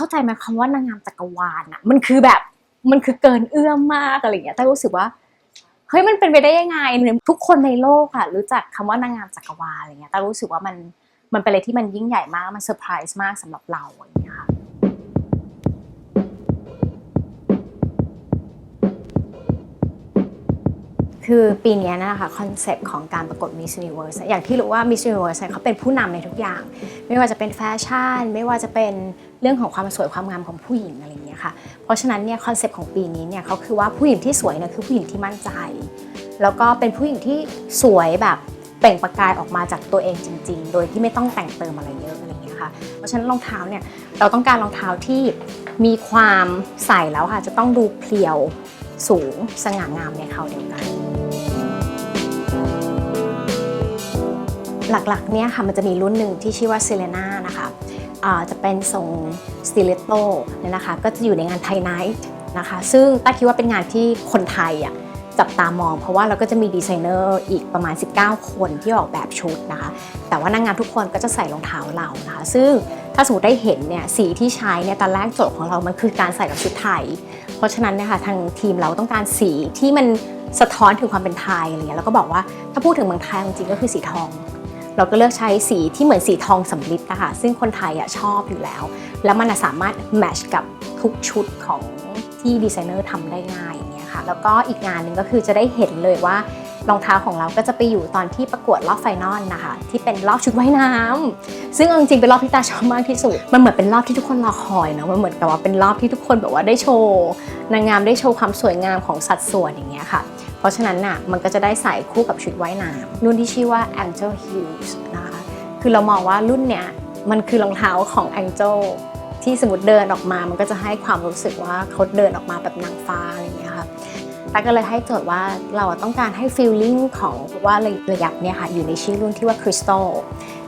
เข้าใจไหมคำว่านางงามจักรวาลอะมันคือแบบมันคือเกินเอื้อมมากอะไรอย่างเงี้ยแต่รู้สึกว่าเฮ้ยมันเป็นไปได้ยังไงทุกคนในโลกอะรู้จักคำว่านางงามจักรวาลอะไรเงี้ยแต่รู้สึกว่ามันมันเป็นอะไรที่มันยิ่งใหญ่มากมันเซอร์ไพรส์มากสำหรับเราอย่างเงี้ยค่ะคือปีนี้นะคะคอนเซปต์ของการประกวด Miss Universe อย่างที่รู้ว่า Miss Universe เขาเป็นผู้นำในทุกอย่าง ไม่ว่าจะเป็นแฟชั่น ไม่ว่าจะเป็น เรื่องของความสวยความงามของผู้หญิงอะไรอย่างเงี้ยค่ะ เพราะฉะนั้นเนี่ยคอนเซปต์ของปีนี้เนี่ยเขาคือว่าผู้หญิงที่สวยเนี่ยคือผู้หญิงที่มั่นใจ แล้วก็เป็นผู้หญิงที่สวยแบบเปล่งประกายออกมาจากตัวเองจริง ๆ โดยที่ไม่ต้องแต่งเติมอะไรเยอะอะไรอย่างเงี้ยค่ะ เพราะฉะนั้นรองเท้าเนี่ยเราต้องการรองเท้าที่มีความใส่แล้วค่ะจะต้องดูเพียวสูงสง่างามในเขาเดียวกัน หลักๆเนี่ยค่ะมันจะมีรุ่นหนึ่งที่ชื่อว่าเซเลน่านะคะ จะเป็นทรงสติเลโตเนี่ยนะคะก็จะอยู่ในงานไทไนท์นะคะซึ่งต้าคิดว่าเป็นงานที่คนไทยอะจับตามอง เพราะว่าเราก็จะมีดีไซเนอร์อีกประมาณ 19 คนที่ออกแบบชุดนะคะ แต่ว่านางงามทุกคนก็จะใส่รองเท้าเรานะคะ ซึ่งถ้าสมมติได้เห็นเนี่ยสีที่ใช้เนี่ยตอนแรกโจทย์ของเรามันคือการใส่กับชุดไทย เพราะฉะนั้นเนี่ยค่ะทางทีมเราต้องการสีที่มันสะท้อนถึงความเป็นไทยอะไรเงี้ยแล้วก็บอกว่าถ้าพูดถึงเมืองไทยจริงๆก็คือสีทอง เราก็เลือกใช้สีที่เหมือนสีทองสำลิดนะคะซึ่งคนไทยอะชอบอยู่แล้ว แล้วมันสามารถแมชกับทุกชุดของที่ดีไซเนอร์ทำได้ง่ายอย่างเงี้ยค่ะแล้วก็อีกงานหนึ่งก็คือจะได้เห็นเลยว่ารองเท้าของเราก็จะไปอยู่ตอนที่ประกวดรอบไฟนอลนะคะ ที่เป็นรอบชุดว่ายน้ำซึ่งจริงๆเป็นรอบที่ตาชอบมากที่สุด มันเหมือนเป็นรอบที่ทุกคนรอคอยเนาะมันเหมือนกับว่าเป็นรอบที่ทุกคนแบบว่าได้โชว์นางงามได้โชว์ความสวยงามของสัดส่วนอย่างเงี้ยค่ะ เพราะฉะนั้นน่ะมันก็จะได้ใส่คู่กับชุดว่ายน้ำรุ่นที่ชื่อว่า Angel Heels นะคะคือเรามองว่ารุ่นเนี้ยมันคือรองเท้าของ Angel ที่สมมติเดินออกมา มันก็จะให้ความรู้สึกว่าเขาเดินออกมาแบบนางฟ้าอะไรอย่างเงี้ยค่ะแต่ก็เลยให้โจทย์ว่าเราต้องการให้ feeling ของว่าระยับเนี่ยค่ะอยู่ในชื่อรุ่นที่ว่า Crystal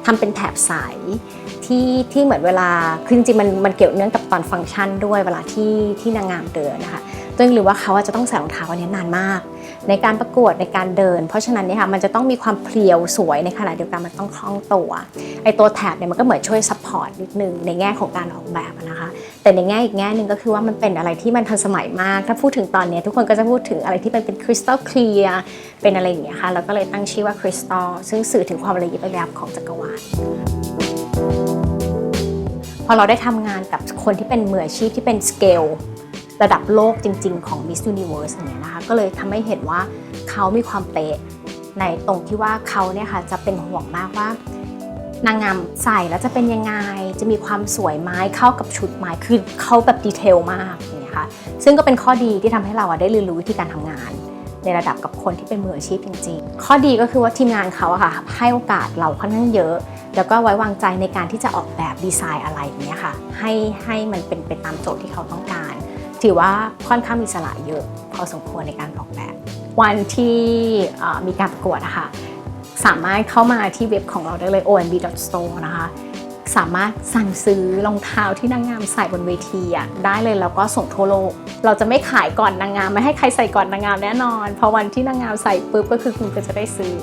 ทำเป็นแถบใสที่ที่เหมือนเวลาคือจริงมันมันเกี่ยวเนื่องกับตอนฟังก์ชันด้วยเวลาที่ที่นางงามเดินนะคะตัวเองหรือว่าเขาจะต้องใส่รองเท้าอันนี้นานมาก ในการประกวดในการเดิน เพราะฉะนั้นเนี่ยค่ะมันจะต้องมีความเพรียวสวยในขณะเดียวกันมันต้องคล่องตัวไอตัวแถบเนี่ยมันก็เหมือนช่วยซัพพอร์ตนิดนึงในแง่ของการออกแบบนะคะแต่ในแง่อีกแง่หนึ่งก็คือว่ามันเป็นอะไรที่มันทันสมัยมาก ถ้าพูดถึงตอนนี้ทุกคนก็จะพูดถึงอะไรที่มันเป็นคริสตัลเคลียร์เป็นอะไรอย่างเงี้ยค่ะแล้วก็เลยตั้งชื่อว่าคริสตัลซึ่งสื่อถึงความละเอียดระยับของจักรวาลพอเราได้ทำงานกับคนที่เป็นมืออาชีพที่เป็นสเกล ระดับโลกจริง ๆ ของ Miss Universe อย่างเงี้ยนะคะก็เลยทำให้เห็นว่าเขามีความเป๊ะในตรงที่ว่าเขาเนี่ยค่ะจะเป็นห่วงมากว่านางงามใส่แล้วจะเป็นยังไง จะมีความสวยไหมเข้ากับชุดไหมคือเขาแบบดีเทลมากอย่างเงี้ยค่ะซึ่งก็เป็นข้อดีที่ทำให้เราได้เรียนรู้วิธีการทำงาน ในระดับกับคนที่เป็นมืออาชีพจริง ๆ ข้อดีก็คือว่าทีมงานเขาอะค่ะให้โอกาสเราค่อนข้างเยอะ แล้วก็ไว้วางใจในการที่จะออกแบบดีไซน์อะไรอย่างเงี้ยค่ะให้ให้มันเป็นไปตามโจทย์ที่เขาต้องการ ถือว่าค่อนข้างมีสละเยอะพอสมควรในการออกแบบ วันที่มีการประกวดอะค่ะสามารถเข้ามาที่เว็บของเราได้เลย onb.store นะคะสามารถสั่งซื้อรองเท้าที่นางงามใส่บนเวทีอะได้เลยแล้วก็ส่งทั่วโลก เราจะไม่ขายก่อนนางงามไม่ให้ใครใส่ก่อนนางงามแน่นอน พอวันที่นางงามใส่ปุ๊บก็คือคุณก็จะได้ซื้อ